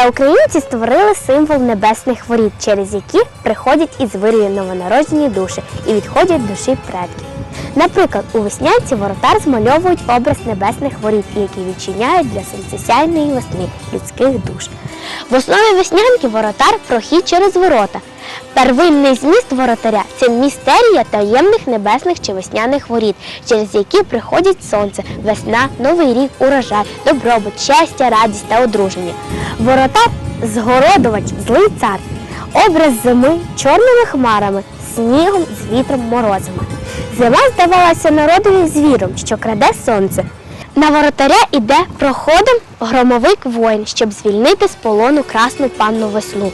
Преукраїнці створили символ небесних воріт, через які приходять і звирює новонароджені душі і відходять душі предків. Наприклад, у веснянці воротар змальовують образ небесних воріт, які відчиняють для сонцесяйної весни людських душ. В основі веснянки воротар прохід через ворота. Первинний зміст воротаря це містерія таємних небесних чи весняних воріт, через які приходять сонце, весна, новий рік, урожай, добробут, щастя, радість та одруження. Воротар згородувач, злий цар, образ зими чорними хмарами, снігом, з вітром, морозами. Зима здавалася народові звіром, що краде сонце. На воротаря іде проходом громовик воїн, щоб звільнити з полону красну панну весну.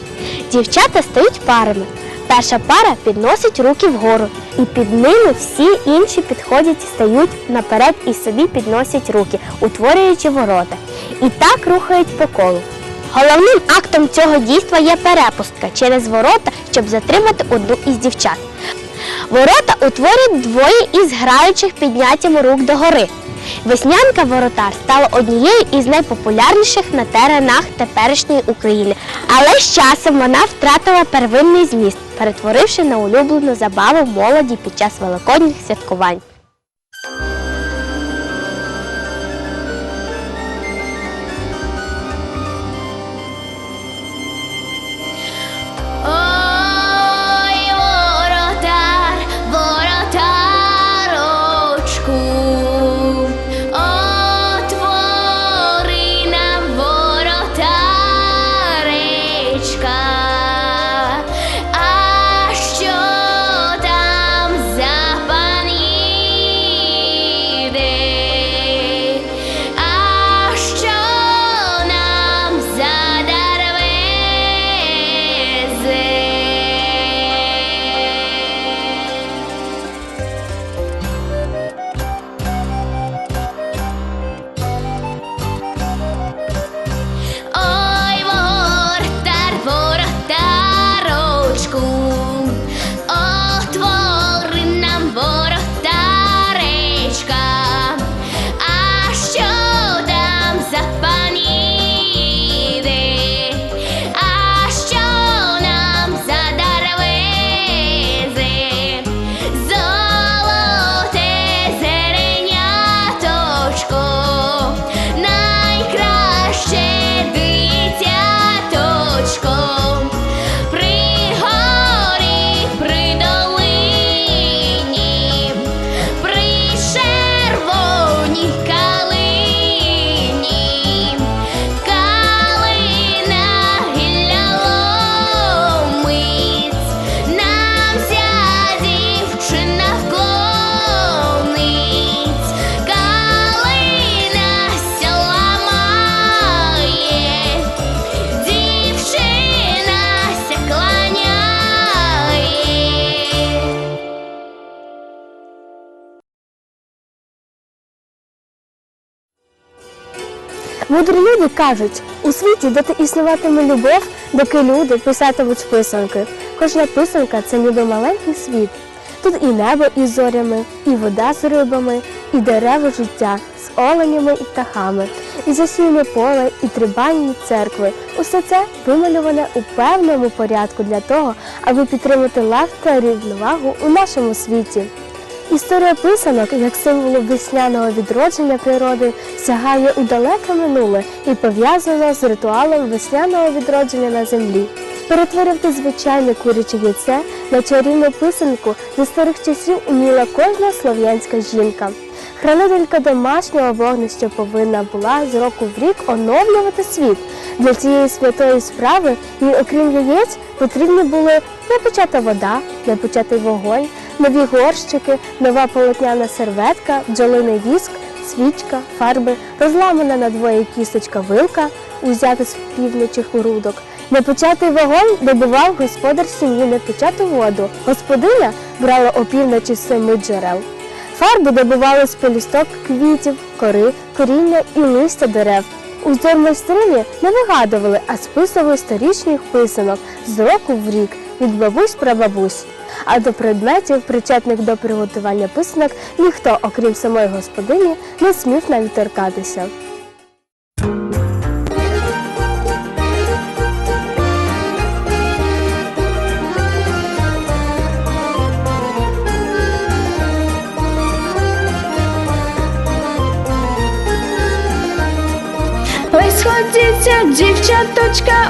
Дівчата стають парами. Перша пара підносить руки вгору, і під ними всі інші підходять, стають наперед і собі підносять руки, утворюючи ворота. І так рухають по колу. Головним актом цього дійства є перепустка через ворота, щоб затримати одну із дівчат. Ворота утворюють двоє із граючих підняттям рук догори. Веснянка воротар стала однією із найпопулярніших на теренах теперішньої України, але з часом вона втратила первинний зміст, перетворивши на улюблену забаву молоді під час великодніх святкувань. Мудрі люди кажуть, у світі, доти існуватиме любов, доки люди писатимуть писанки. Кожна писанка це ніби маленький світ. Тут і небо із зорями, і вода з рибами, і дерево життя з оленями і птахами, і засіяне поле, і трибанні церкви. Усе це вималюване у певному порядку для того, аби підтримати лад та рівновагу у нашому світі. Історія писанок, як символу весняного відродження природи, сягає у далеке минуле і пов'язана з ритуалом весняного відродження на землі. Перетворити звичайне куряче яйце на чарівну писанку зі старих часів уміла кожна слов'янська жінка. Хранителька домашнього вогнища повинна була з року в рік оновлювати світ. Для цієї святої справи їй, окрім яєць, потрібні були непочата вода, непочатий вогонь, нові горщики, нова полотняна серветка, бджолиний віск, свічка, фарби, розламана на двоє кісточка вилка, узята з півничих грудок. Непочатий вогонь добував господар сім'ї непочату воду. Господиня брала опівночі семи джерел. Фарби добували з пелюсток квітів, кори, коріння і листя дерев. Узор майстрині не вигадували, а списували сторічних писанок з року в рік від бабусь прабабусь. А до предметів, причетних до приготування писанок, ніхто, окрім самої господині, не смів навіть торкатися. Сходіться, дівчаточка,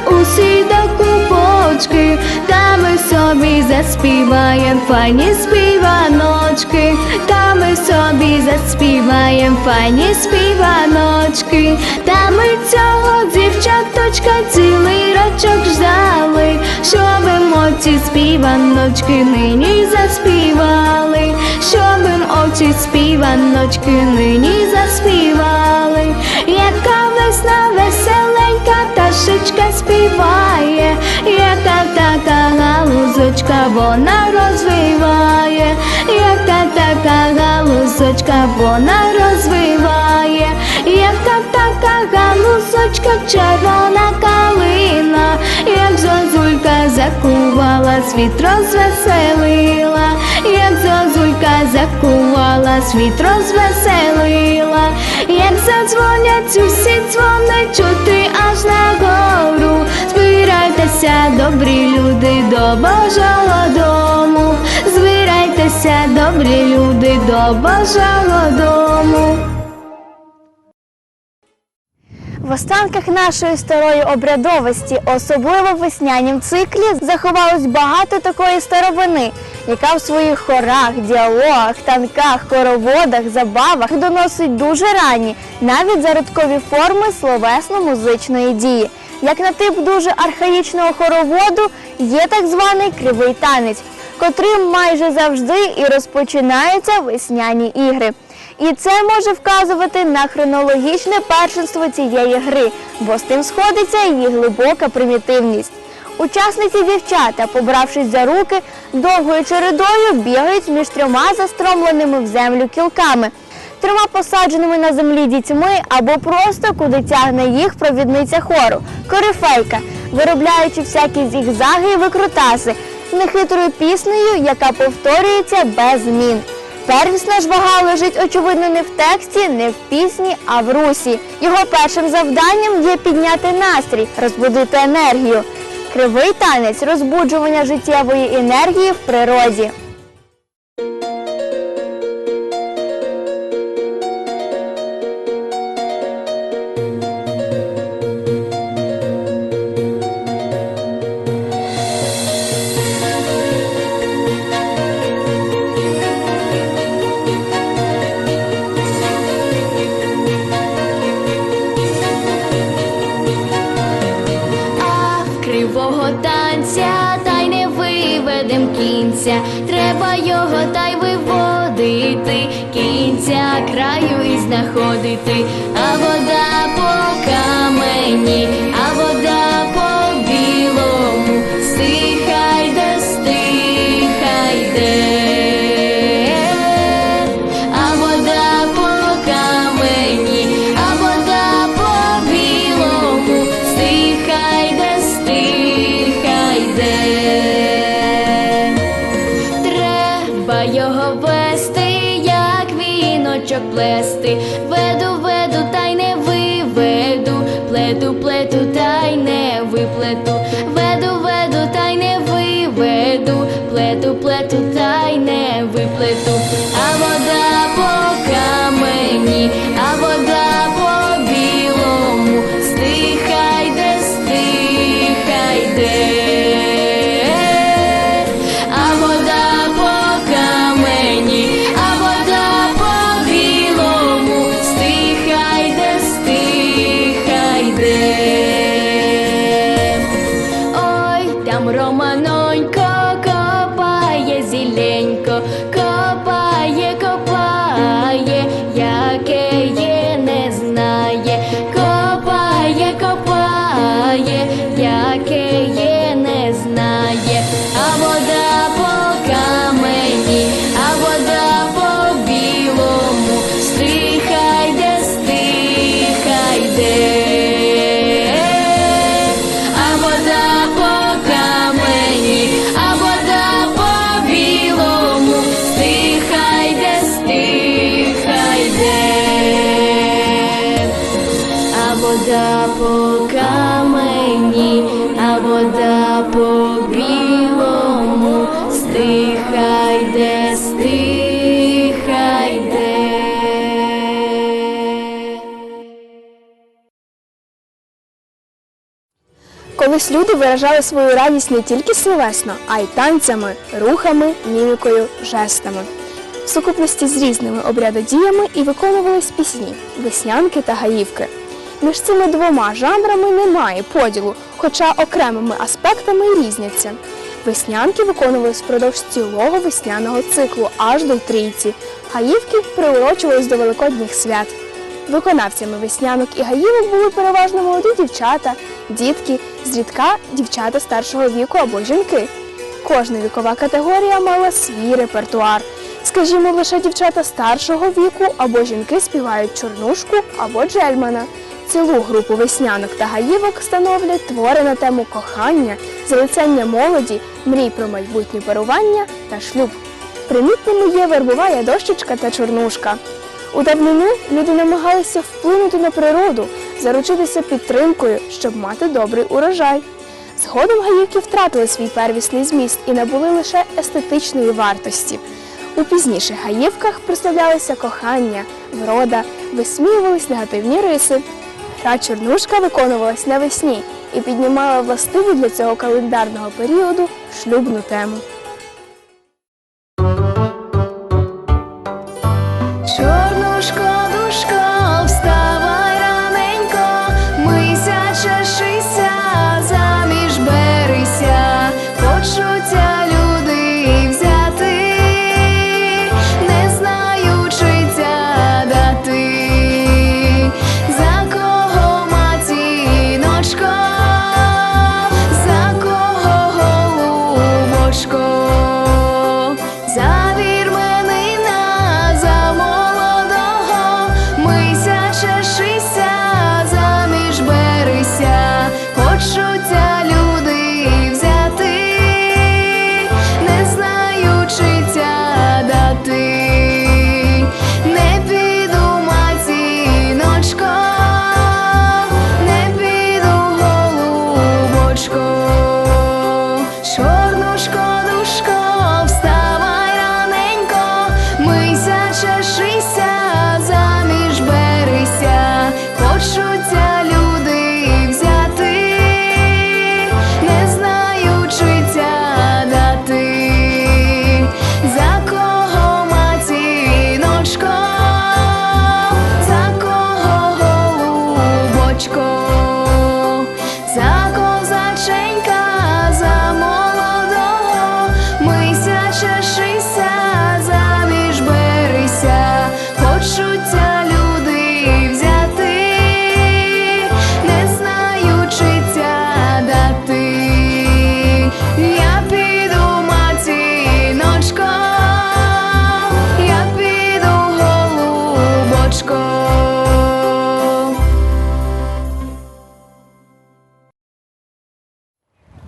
заспіваєм файні співаночки, та ми собі заспіваєм файні співаночки, та ми цього дівчаточка цілий рочок ждали, щоби оці співаночки нині заспівали, щоби оці співаночки нині заспівали, яка весна веселенька, ташечка співає, та така галузочка вона розвиває, як та така галузочка вона розвиває, як та така галузочка червона калина, як зозулька закувала, світ розвеселила, як зозулька закувала, світ розвеселила, як задзвонять усі дзвони чути аж на гору. Збирайтеся, добрі люди, до Божого дому. Збирайтеся, добрі люди, до Божого дому. В останках нашої старої обрядовості, особливо в веснянім циклі, заховалось багато такої старовини, яка в своїх хорах, діалогах, танках, хороводах, забавах доносить дуже ранні, навіть зародкові форми словесно-музичної дії. Як на тип дуже архаїчного хороводу є так званий кривий танець, котрим майже завжди і розпочинаються весняні ігри. І це може вказувати на хронологічне першинство цієї гри, бо з тим сходиться її глибока примітивність. Учасниці дівчата, побравшись за руки, довгою чередою бігають між трьома застромленими в землю кілками, трьома посадженими на землі дітьми або просто куди тягне їх провідниця хору корифейка, виробляючи всякі зігзаги і викрутаси нехитрою піснею, яка повторюється без змін. Первісна ж вага лежить, очевидно, не в тексті, не в пісні, а в русі. Його першим завданням є підняти настрій, розбудити енергію. Кривий танець розбуджування життєвої енергії в природі. Знаходити, а вода плести. Веду, веду, та й не виведу, плету, плету, та й не виплету. Веду, веду, та й не виведу, плету, плету, та й не виплету. Люди виражали свою радість не тільки словесно, а й танцями, рухами, мімікою, жестами. В сукупності з різними обрядодіями і виконувались пісні, веснянки та гаївки. Між цими двома жанрами немає поділу, хоча окремими аспектами й різняться. Веснянки виконувались впродовж цілого весняного циклу аж до трійці. Гаївки приурочувались до великодніх свят. Виконавцями веснянок і гаївок були переважно молоді дівчата, дітки, зрідка дівчата старшого віку або жінки. Кожна вікова категорія мала свій репертуар. Скажімо, лише дівчата старшого віку або жінки співають чорнушку або джельмана. Цілу групу веснянок та гаївок становлять твори на тему кохання, залицяння молоді, мрій про майбутнє парування та шлюб. Примітними є вербова дощечка та чорнушка. У давнину люди намагалися вплинути на природу, заручитися підтримкою, щоб мати добрий урожай. Згодом гаївки втратили свій первісний зміст і набули лише естетичної вартості. У пізніших гаївках прославлялися кохання, врода, висміювались негативні риси. Гра чорнушка виконувалась навесні і піднімала властиву для цього календарного періоду шлюбну тему.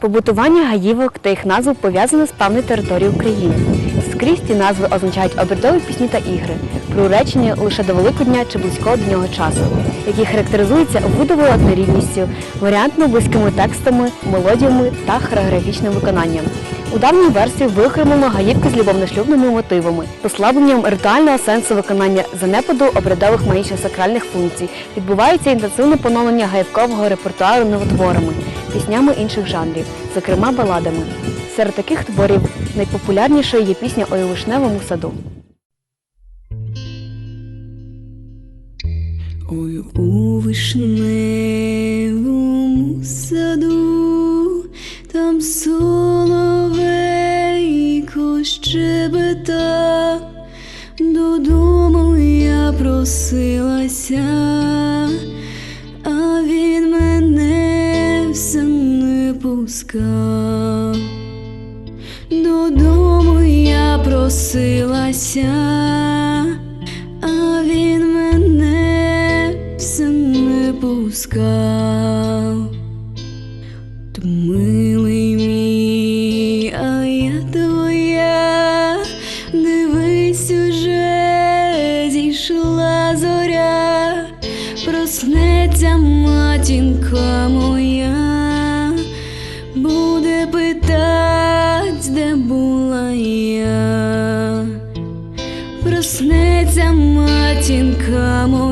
Побутування гаївок та їх назв пов'язане з певною територією України. Скрізь ці назви означають обрядові пісні та ігри, приуречені лише до Великодня чи близького до нього часу, які характеризуються видовою однорідністю, варіантно близькими текстами, мелодіями та хореографічним виконанням. У давній версії виокремлено гаївки з любовно-шлюбними мотивами, послабленням ритуального сенсу виконання занепаду обрядових магічно-сакральних функцій. Відбувається інтенсивне поновлення гаївкового репертуару новотворами, піснями інших жанрів, зокрема баладами. Серед таких творів найпопулярнішою є пісня «Ой вишневому саду. Ой, у вишневому саду, там соловейко щебета, додому я просилася, а він мене все не пускав. Додому я просилася, а він мене все не пускав. Проснеться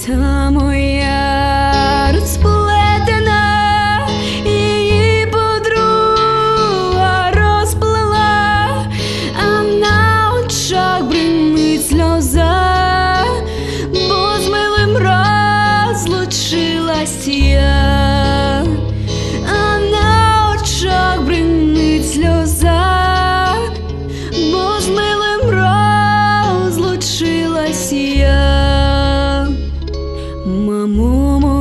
Коса Ruhumu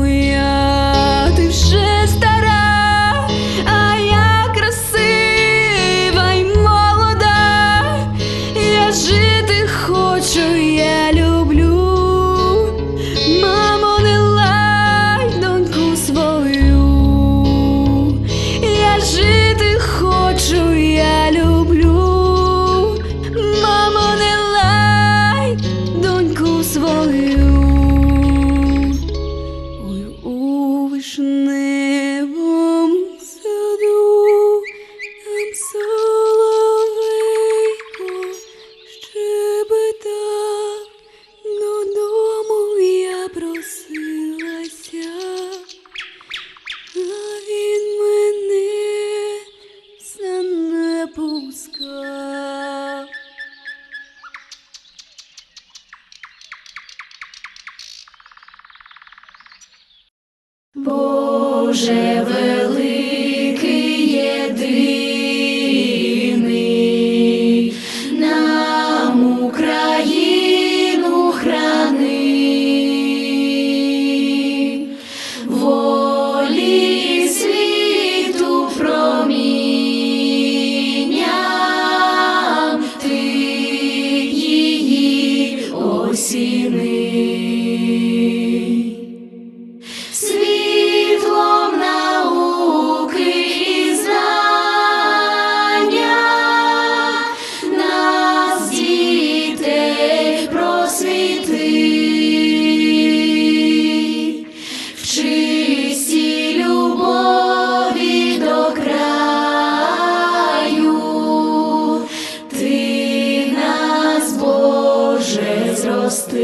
прости.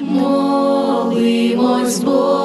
Молимось Богу.